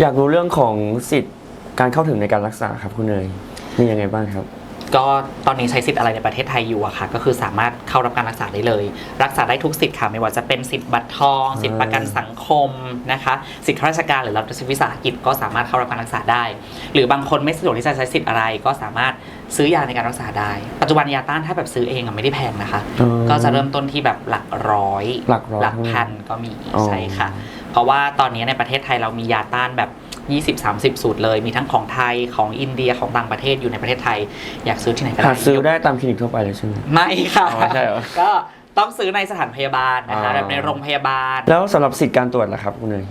อยากรู้เรื่องของสิทธิ์การเข้าถึงในการรักษาครับคุณเนยมียังไงบ้างครับ ก็ตอนนี้ใช้สิทธิ์อะไรในประเทศไทยอยู่อะค่ะ ก็คือสามารถเข้ารับการรักษาได้เลย รักษาได้ทุกสิทธิ์ค่ะ ไม่ว่าจะเป็นสิทธิ์บัตรทอง สิทธิ์ประกันสังคมนะคะ สิทธิข้าราชการหรือรัฐวิสาหกิจก็สามารถเข้ารับการรักษาได้ หรือบางคนไม่สะดวกที่จะใช้สิทธิ์อะไร ก็สามารถซื้อยาในการรักษาได้ ปัจจุบันยาต้านถ้าแบบซื้อเองอะไม่ได้แพงนะคะอ๋อก็จะเริ่มต้นที่แบบหลักร้อยหลักร้อยหลักพันก็มีอ๋อใช่ค่ะ เพราะว่าตอนนี้ในประเทศไทยเรามียาต้านแบบ 20-30 สูตรเลย มีทั้งของไทยของอินเดียของต่างประเทศอยู่ในประเทศไทย อยากซื้อที่ไหนก็หาได้ซื้อได้ตามคลินิกทั่วไปเลยใช่ไหม ไม่ค่ะอ๋อใช่เหรอ ก็ต้องซื้อในสถานพยาบาลนะคะอ๋อแบบในโรงพยาบาล แล้วสำหรับสิทธิ์การตรวจล่ะครับคุณเนย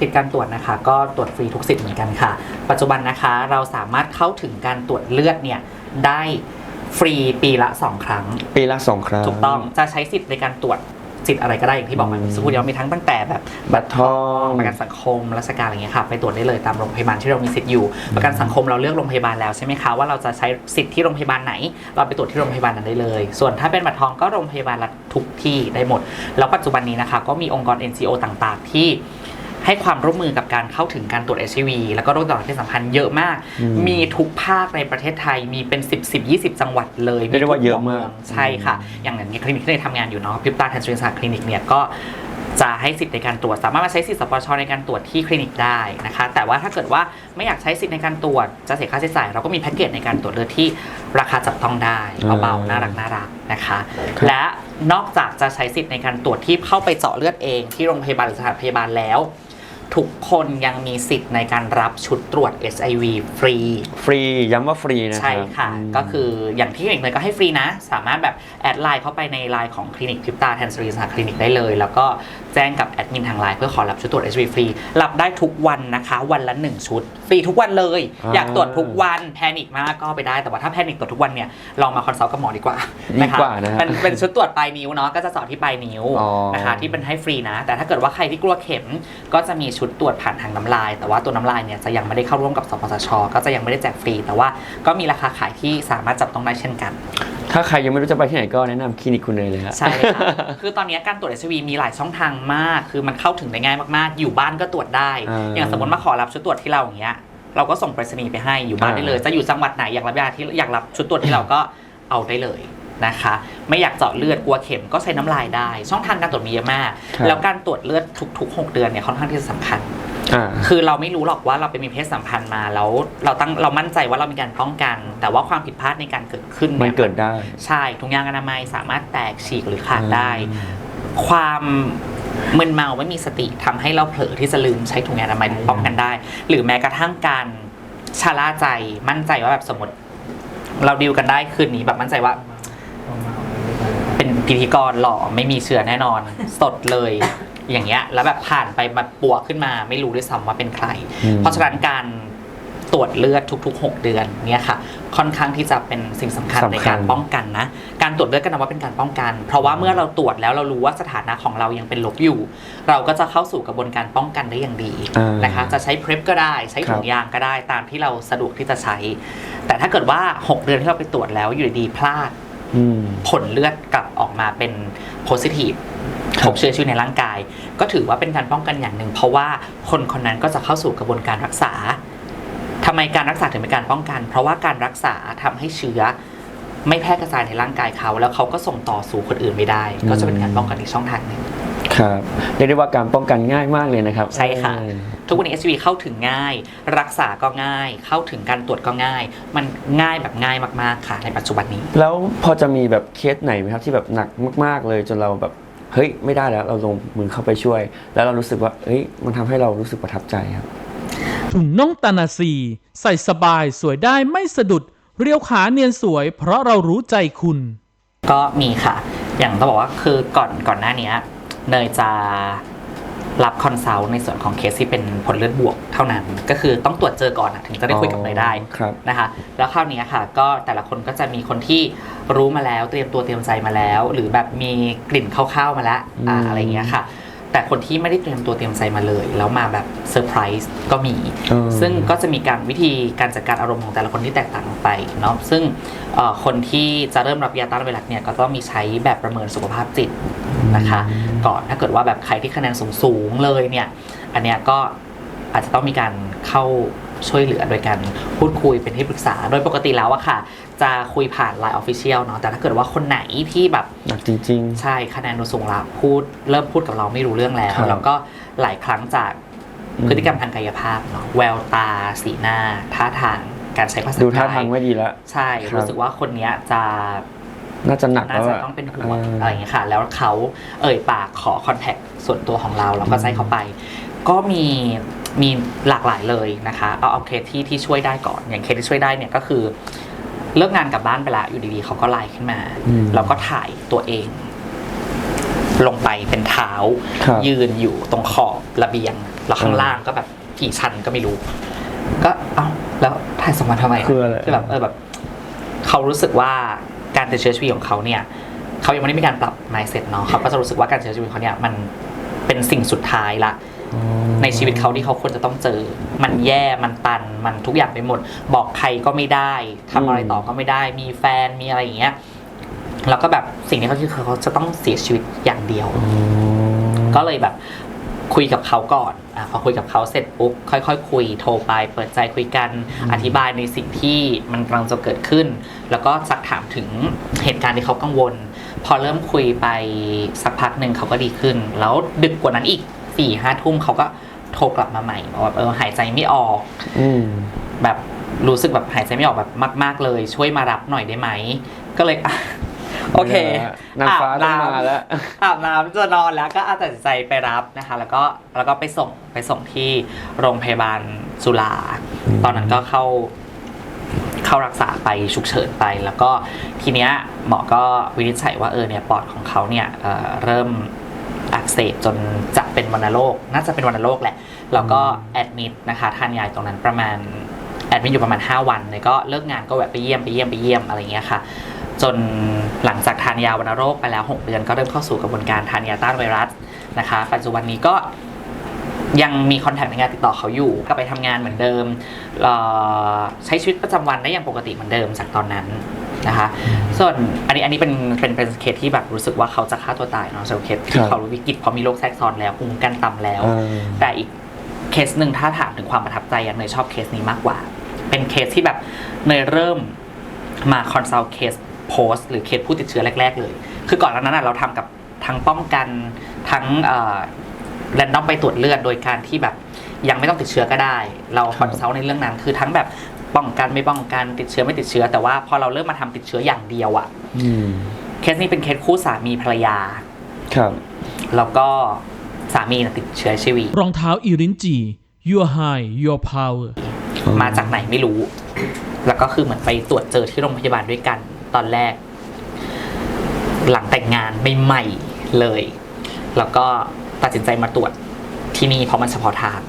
สิทธิการตรวจนะคะก็ตรวจฟรีทุกสิทธิ์เหมือนกันค่ะ ปัจจุบันนะคะเราสามารถเข้าถึงการตรวจเลือดเนี่ยได้ฟรีปีละ 2 ครั้ง ปีละสองครั้ง ถูกต้องจะใช้สิทธิ์ในการตรวจ สิทธิ์อะไรก็ได้อย่างที่บอกมาอืมสักครู่เดียวมีทั้งตั้งแต่แบบบัตรทองประกันสังคมราชการอะไรเงี้ยค่ะไปตรวจได้เลยตามโรงพยาบาลที่เรามีสิทธิ์อยู่ ประกันสังคมเราเลือกโรงพยาบาลแล้วใช่ไหมคะว่าเราจะใช้สิทธิ์ที่โรงพยาบาลไหน เราไปตรวจที่โรงพยาบาลนั้นได้เลย ส่วนถ้าเป็นบัตรทองก็โรงพยาบาลรัฐทุกที่ได้หมด แล้วปัจจุบันนี้นะคะก็มีองค์กร NGO ต่าง ๆ ที่ ให้ความร่วมมือกับการเข้าถึงการตรวจ HIV แล้วก็โรคติดต่อทางเพศสัมพันธ์เยอะมาก อืมมีทุกภาคในประเทศไทยมีเป็น 10 10 20 จังหวัดเลยเรียกได้ว่าเยอะมากใช่ค่ะ อย่างอย่างคลินิกที่ได้ทำงานอยู่เนาะพิบตาแทนสรินศาสตร์คลินิกเนี่ยก็จะให้สิทธิ์ในการตรวจ สามารถมาใช้สิทธิ์สปชในการตรวจที่คลินิกได้นะคะ แต่ว่าถ้าเกิดว่าไม่อยากใช้สิทธิ์ในการตรวจจะเสียค่าใช้จ่าย เราก็มีแพ็กเกจในการตรวจเลือดที่ราคาจับต้องได้เบาๆน่ารักน่ารักนะคะ ครับ และนอกจากจะใช้สิทธิ์ในการตรวจที่เข้าไปเจาะเลือดเองที่โรงพยาบาลหรือสถานพยาบาลแล้ว ทุกคนยังมีสิทธิ์ในการรับชุดตรวจ HIV ฟรี ฟรีย้ำว่าฟรีนะครับใช่ค่ะมก็คืออย่างที่คลินิกเลยก็ให้ฟรีนะ สามารถแบบแอดไลน์เข้าไปในไลน์ของคลินิกพิบตาแทนสรีสหคลินิกได้เลย แล้วก็แจ้งกับแอดมินทางไลน์เพื่อขอรับชุดตรวจ HIV ฟรีรับได้ทุกวันนะคะ วันละ 1 ชุด ฟรีทุกวันเลย อ่า อยากตรวจทุกวันแพนิคมากก็ไปได้แต่ว่าถ้าแพนิคตรวจทุกวันเนี่ยลองมาคอนซัลท์กับหมอดีกว่าดีนะคะกว่านะฮะ เป็นเป็นชุดตรวจปลายนิ้วเนาะก็จะเจาะที่ปลายนิ้วอ๋อ นะคะที่เป็นให้ฟรีนะ แต่ถ้าเกิดว่าใครที่กลัวเข็มก็จะมีชุดตรวจผ่านทางน้ำลาย แต่ว่าตัวน้ำลายเนี่ยจะยังไม่ได้เข้าร่วมกับสปสช ก็จะยังไม่ได้แจกฟรี แต่ว่าก็มีราคาขายที่สามารถจับต้องได้เช่นกัน ถ้าใครยังไม่รู้จะไปที่ไหนก็แนะนำคลินิกคุณเนยเลยฮะ ใช่ค่ะ คือตอนนี้การตรวจ HIV มีหลายช่องทางมาก คือมันเข้าถึงได้ง่ายมากๆ อยู่บ้านก็ตรวจได้ อ่าอย่างสมมติมาขอรับชุดตรวจที่เราอย่างเงี้ย เราก็ส่งไปรษณีย์ไปให้อยู่บ้านอ่า ได้เลย จะอยู่จังหวัดไหนอยากรับยาที่อยากรับชุดตรวจที่เราก็เอาได้เลยนะคะ ไม่อยากเจาะเลือดกลัวเข็มก็ใช้น้ำลายได้ ช่องทางการตรวจมีเยอะมากครับแล้วการตรวจเลือดทุกๆ 6 เดือนเนี่ยค่อนข้างที่จะสำคัญอ่า คือเราไม่รู้หรอกว่าเราไปมีเพศสัมพันธ์มาแล้วเราตั้งเรามั่นใจว่าเรามีการป้องกัน แต่ว่าความผิดพลาดในการเกิดขึ้นมันเนี่ยเกิดได้ ใช่ถุงยางอนามัยสามารถแตกฉีกหรือขาดได้ ความมึนเมาไม่มีสติทำให้เราเผลอที่จะลืมใช้ถุงยางอนามัยป้องกันได้ หรือแม้กระทั่งการชะล่าใจมั่นใจว่าแบบสมมติ เราดีลกันได้คืนนี้แบบมั่นใจว่า เป็นพิธีกรหล่อไม่มีเชื้อแน่นอน สดเลย อย่างเงี้ยแล้วแบบผ่านไปมาปัวขึ้นมา ไม่รู้ด้วยซ้ำว่าเป็นใครอืมเพราะฉะนั้นการตรวจเลือดทุกๆ 6 เดือนเนี่ยค่ะ ค่อนข้างที่จะเป็นสิ่งสำคัญสำคัญในการป้องกันนะ การตรวจเลือดก็นับว่าเป็นการป้องกัน เพราะว่าเมื่อเราตรวจแล้วเรารู้ว่าสถานะของเรายังเป็นลบอยู่ เราก็จะเข้าสู่กระบวนการป้องกันได้อย่างดีอ่านนะคะ จะใช้เพร p ก็ได้ ใช้ถุงยางก็ได้ ตามที่เราสะดวกที่จะใช้ แต่ถ้าเกิดว่า 6 เดือนที่เราไปตรวจแล้วอยู่ดีๆพลาดอืมผลเลือดกลับออกมาเป็นโพซิทีฟ ครัพบบเชื้อชีวิตในร่างกาย ก็ถือว่าเป็นการป้องกันอย่างหนึ่ง เพราะว่าคนคนนั้นก็จะเข้าสู่กระบวนการรักษาทำไมการรักษาถึงเป็นการป้องกัน เพราะว่าการรักษาทำให้เชื้อไม่แพร่กระจายในร่างกายเขา แล้วเขาก็ส่งต่อสู่คนอื่นไม่ได้ ก็จะเป็นการป้องกันอีกช่องทางหนึ่งครับเรียกได้ว่าการป้องกันง่ายมากเลยนะครับ ใช่ค่ะเออทุกวันนี้ HIV เข้าถึงง่าย รักษาก็ง่าย เข้าถึงการตรวจก็ง่าย มันง่ายแบบง่ายมากๆค่ะในปัจจุบันนี้ แล้วพอจะมีแบบเคสไหนไหมครับที่แบบหนักมากๆเลยจนเราแบบ เฮ้ยไม่ได้แล้วเราลงมือเข้าไปช่วย แล้วเรารู้สึกว่าเฮ้ยมันทำให้เรารู้สึกประทับใจครับถุงน่องตานาซี ใส่สบายสวยได้ไม่สะดุด เรียวขาเนียนสวย เพราะเรารู้ใจคุณ ก็มีค่ะ อย่างต้องบอกว่าคือก่อนก่อนหน้านี้เนยจะ รับคอนซัลท์ในส่วนของเคสที่เป็นผลเลือดบวกเท่านั้น ก็คือต้องตรวจเจอก่อนอะถึงจะได้คุยกับเนยได้ครับนะคะ แล้วคราวนี้ค่ะ ก็แต่ละคนก็จะมีคนที่รู้มาแล้วเตรียมตัวเตรียมใจมาแล้ว หรือแบบมีกลิ่นคร่าวๆมาแล้วอ่าอืมอะไรอย่างเงี้ยค่ะ แต่คนที่ไม่ได้เตรียมตัวเตรียมใจมาเลย แล้วมาแบบเซอร์ไพรส์ก็มี เออ ซึ่งก็จะมีการวิธีการจัดการอารมณ์ของแต่ละคนที่แตกต่างกันไปเนาะซึ่งเอ่อคนที่จะเริ่มรับยาต้านไวรัสเนี่ยก็ต้องมีใช้แบบประเมินสุขภาพจิต นะคะก่อนถ้าเกิดว่าแบบใครที่คะแนนสูงๆเลยเนี่ย อันเนี้ยก็อาจจะต้องมีการเข้าช่วยเหลือโดยการพูดคุยเป็นที่ปรึกษา โดยปกติแล้วอะค่ะ จะคุยผ่าน Line Official เนาะแต่ถ้าเกิดว่าคนไหนที่แบบหนักจริง ใช่คะแนนโดยสูงละพูดเริ่มพูดกับเราไม่รู้เรื่องแล้ว ครับ แล้วก็หลายครั้งจากอืมพฤติกรรมทางกายภาพเนาะแววตา สีหน้า ท่าทางการใช้ภาษาๆ ดูท่ากายทางไม่ดีแล้วใช่ ครับ รู้สึกว่าคนเนี้ยจะ น่าจะหนักน่าแล้วจะอะต้องเป็นห่วงาอะไรอย่างเงี้ยค่ะ แล้วเขาเอ่ยปากขอคอนแทคส่วนตัวของเราเราก็ให้เขาไป ก็มีมีหลากหลายเลยนะคะ เอาเอาเคสที่ที่ช่วยได้ก่อน อย่างเคสที่ช่วยได้เนี่ยก็คือ เลิกงานกลับบ้านไปละอยู่ดีๆเขาก็ไลน์ขึ้นมาอืมแล้วก็ถ่ายตัวเอง ลงไปเป็นเท้าครับยืนอยู่ตรงขอบระเบียง แล้วข้างอืมล่างก็แบบกี่ชั้นก็ไม่รู้ ก็เอ้าแล้วถ่ายส่งมาทำไมคืออะไรคือแบบเออแบบ เขารู้สึกว่า การติดเชื้อชีวิตของเขาเนี่ยเขายังไม่ได้มีการปรับ mindset เนาะเขาก็จะรู้สึกว่าการติดเชื้อชีวิตของเขาเนี่ยมันเป็นสิ่งสุดท้ายละอ๋อในชีวิตเขาที่เขาควรจะต้องเจอ มันแย่มันตันมันทุกอย่างไปหมด บอกใครก็ไม่ได้ทำอะไรต่อก็ไม่ได้ มีแฟนมีอะไรอย่างเงี้ยแล้วก็แบบสิ่งที่เขาคิดคือเขาจะต้องเสียชีวิตอย่างเดียวอ๋อก็เลยแบบ คุยกับเขาก่อนอะพอคุยกับเขาเสร็จปุ๊บค่อยๆคุยโทรไป เปิดใจคุยกันอธิบายในสิ่งที่มันกำลังจะเกิดขึ้น แล้วก็ซักถามถึงเหตุการณ์ที่เขากังวล พอเริ่มคุยไปสักพักหนึ่งเขาก็ดีขึ้น แล้วดึกกว่านั้นอีกสี่ห้าทุ่มเขาก็โทรกลับมาใหม่บอกว่าเออหายใจไม่ออกอืมแบบรู้สึกแบบหายใจไม่ออกแบบมาก ๆ เลย ช่วยมารับหน่อยได้ไหมก็เลยอะ โอเคนางฟ้าต้องอาบมาน้ำแล้วอาบน้ำจะนอนแล้วก็อาตัดสินใจไปรับนะคะ แล้วก็แล้วก็ไปส่งไปส่งที่โรงพยาบาลจุฬาอืมตอนนั้นก็เข้าเข้ารักษาไปฉุกเฉินไป แล้วก็ทีเนี้ยหมอก็วินิจฉัยว่าเออเนี่ยปอดของเขาเนี่ยเอ่อเริ่มอักเสบจนจะเป็นวัณโรคน่าจะเป็นวัณโรคแหละ แล้วก็แอดมิดนะคะทานยาตรงนั้นประมาณแอดมิดอยู่ประมาณ 5 วันแล้วก็เลิกงานก็แวะไปเยี่ยมไปเยี่ยมไปเยี่ยมอะไรอย่างเงี้ยค่ะ จนหลังจากทานยาวัณโรคไปแล้ว 6 เดือนก็เริ่มเข้าสู่กระบวนการทานยาต้านไวรัสนะคะ ปัจจุบันนี้ก็ยังมีคอนแทคในงานติดต่อเขาอยู่ ก็ไปทำงานเหมือนเดิมเอ่อใช้ชีวิตประจำวันได้อย่างปกติเหมือนเดิมจากตอนนั้นนะคะ ส่วนอันนี้อันนี้เป็นเป็นเป็นเคสที่แบบรู้สึกว่าเขาจะฆ่าตัวตายเนาะสำหรับเคสคที่รับเขาวิกฤตเพราะมีโรคแทรกซ้อนแล้วภูมิคุ้มกันต่ำแล้วอ่าแต่อีกเคสหนึ่งถ้าถามถึงความประทับใจอะเนยชอบเคสนี้มากกว่า เป็นเคสที่แบบเนยเริ่มมาคอนซัลท์เคส โพสหรือเคสผู้ติดเชื้อแรก ๆ เลย คือก่อนหน้านั้นอะเราทำกับทั้งป้องกันทั้งแรนดอมไปตรวจเลือดโดยการที่แบบยังไม่ต้องติดเชื้อก็ได้ เราคครับอนซัลท์ในเรื่องนั้น คือทั้งแบบป้องกันไม่ป้องกันติดเชื้อไม่ติดเชื้อ แต่ว่าพอเราเริ่มมาทำติดเชื้ออย่างเดียวอะอืมเคสนี้เป็นเคสคู่สามีภรรยา ครับ แล้วก็สามีน่ะติดเชื้อชีวีรองเท้าอีรินจี your high your power มาจากไหนไม่รู้ แล้วก็คือเหมือนไปตรวจเจอที่โรงพยาบาลด้วยกันต อนแรก หลังแต่งงานใหม่ๆเลย แล้วก็ตัดสินใจมาตรวจที่นี่เพราะมันเฉพาะทาง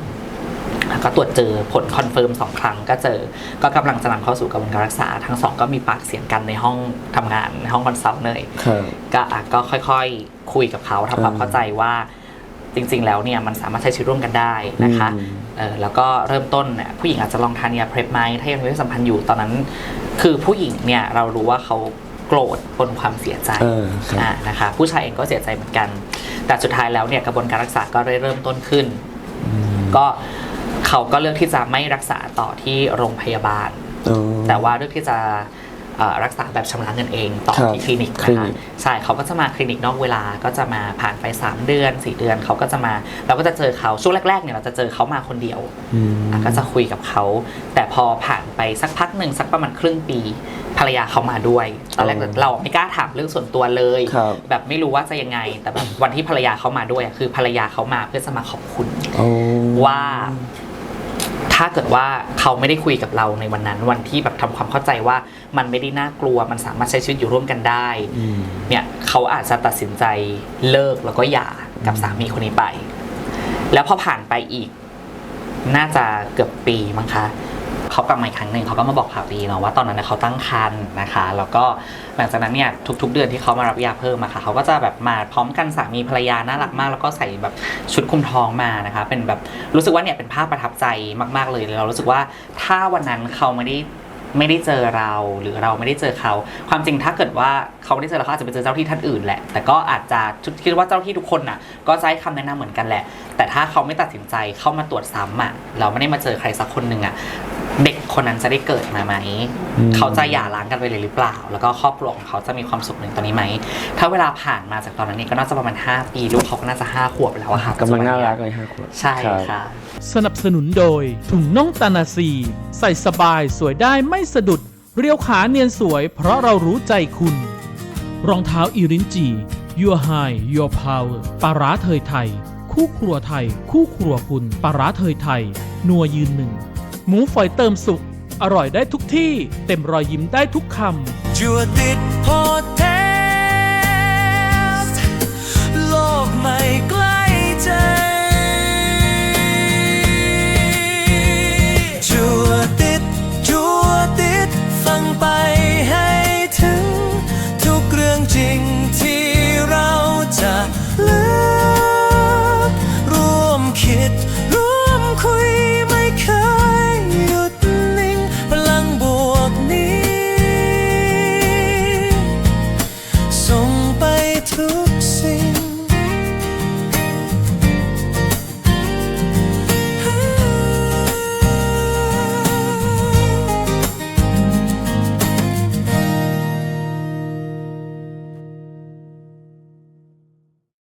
แล้วก็ตรวจเจอผลคอนเฟิร์มสองครั้งก็เจอ ก็กำลังจะนำเข้าสู่กระบวนการรักษา ทั้งสองก็มีปากเสียงกันในห้องทำงานในห้องคอนซัลท์เนยครับก็อะก็ค่อยๆคุยกับเขาทำความเข้าใจว่าจริง ๆ แล้วเนี่ยมันสามารถใช้ชีวิตร่วมกันได้นะคะอืมเออแล้วก็เริ่มต้นเนี่ยผู้หญิงอาจจะลองทานยาเพลฟไหมถ้ายังมีเพศสัมพันธ์อยู่ตอนนั้น คือผู้หญิงเนี่ยเรารู้ว่าเขาโกรธบนความเสียใจเออครับ อ่านะคะผู้ชายเองก็เสียใจเหมือนกัน แต่สุดท้ายแล้วเนี่ยกระบวนการรักษาก็ได้เริ่มต้นขึ้น ก็เขาก็เลือกที่จะไม่รักษาต่อที่โรงพยาบาลอ๋อแต่ว่าเลือกที่จะเอ่อ รักษาแบบชำระเงินเองต่อครับที่คลินิกคลินะคะนิกใช่เขาก็จะมาคลินิกนอกเวลาก็จะมาผ่านไป 3 เดือน 4 เดือนเขาก็จะมาเราก็จะเจอเขาช่วงแรกๆเนี่ยเราจะเจอเขามาคนเดียวอืมอะก็จะคุยกับเขา แต่พอผ่านไปสักพักหนึ่งสักประมาณครึ่งปีภรรยาเขามาด้วยตอนแรกอ๋อเราไม่กล้าถามเรื่องส่วนตัวเลยครับแบบไม่รู้ว่าจะยังไง แต่แบบวันที่ภรรยาเขามาด้วยอะคือภรรยาเขามาเพื่อจะมาขอบคุณโอ้ว่า ถ้าเกิดว่าเขาไม่ได้คุยกับเราในวันนั้นวันที่แบบทำความเข้าใจว่ามันไม่ได้น่ากลัวมันสามารถใช้ชีวิตอยู่ร่วมกันได้อืมเนี่ยเขาอาจจะตัดสินใจเลิกแล้วก็หย่ากับสามีคนนี้ไป แล้วพอผ่านไปอีก น่าจะเกือบปีมั้งคะ เขากลับมาอีกครั้งหนึ่งเขาก็มาบอกข่าวดีเนาะว่าตอนนั้นเขาตั้งครรภ์นะคะ แล้วก็หลังจากนั้นเนี่ยทุก ๆ เดือนที่เขามารับยาเพิ่มอะค่ะเขาก็จะแบบมาพร้อมกันสามีภรรยาน่ารักมาก แล้วก็ใส่แบบชุดคุมท้องมานะคะเป็นแบบรู้สึกว่าเนี่ยเป็นภาพประทับใจมาก ๆเลยเรารู้สึกว่าถ้าวันนั้นเขาไม่ได้ไม่ได้เจอเราหรือเราไม่ได้เจอเขา ความจริงถ้าเกิดว่าเขาไม่ได้เจอเราเขาอาจจะไปเจอเจ้าที่ท่านอื่นแหละ แต่ก็อาจจะคิดว่าเจ้าที่ทุกคนน่ะ ก็จะให้คำแนะนำเหมือนกันแหละ แต่ถ้าเขาไม่ตัดสินใจเข้ามาตรวจซ้ำอะเราไม่ได้มาเจอใครสักคนหนึ่งอะ เด็กคนนั้นจะได้เกิดมาไหมอืมเขาจะหย่าร้างกันไปเลยหรือเปล่า แล้วก็ครอบครัวของเขาจะมีความสุขหนึ่งตอนนี้ไหม ถ้าเวลาผ่านมาจากตอนนั้นเนี่ยก็น่าจะประมาณ 5 ปีลูกเขาก็น่าจะ 5 ขวบแล้วอะค่ะกำลังน่ารักเลยฮะคุณใช่ค่ะ สนับสนุนโดย ถุงน่องตานาซี ใส่สบายสวยได้ไม่สะดุด เรียวขาเนียนสวย เพราะเรารู้ใจคุณ รองเท้าอีรินจี Your High Your Power ปลาร้าเทยไทย คู่ครัวไทย คู่ครัวคุณปลาร้าเทยไทย นัวยืนหนึ่ง หมูฝอยเติมสุก อร่อยได้ทุกที่เต็มรอยยิ้มได้ทุกคำจัวติดโฮเทลโลกใหม่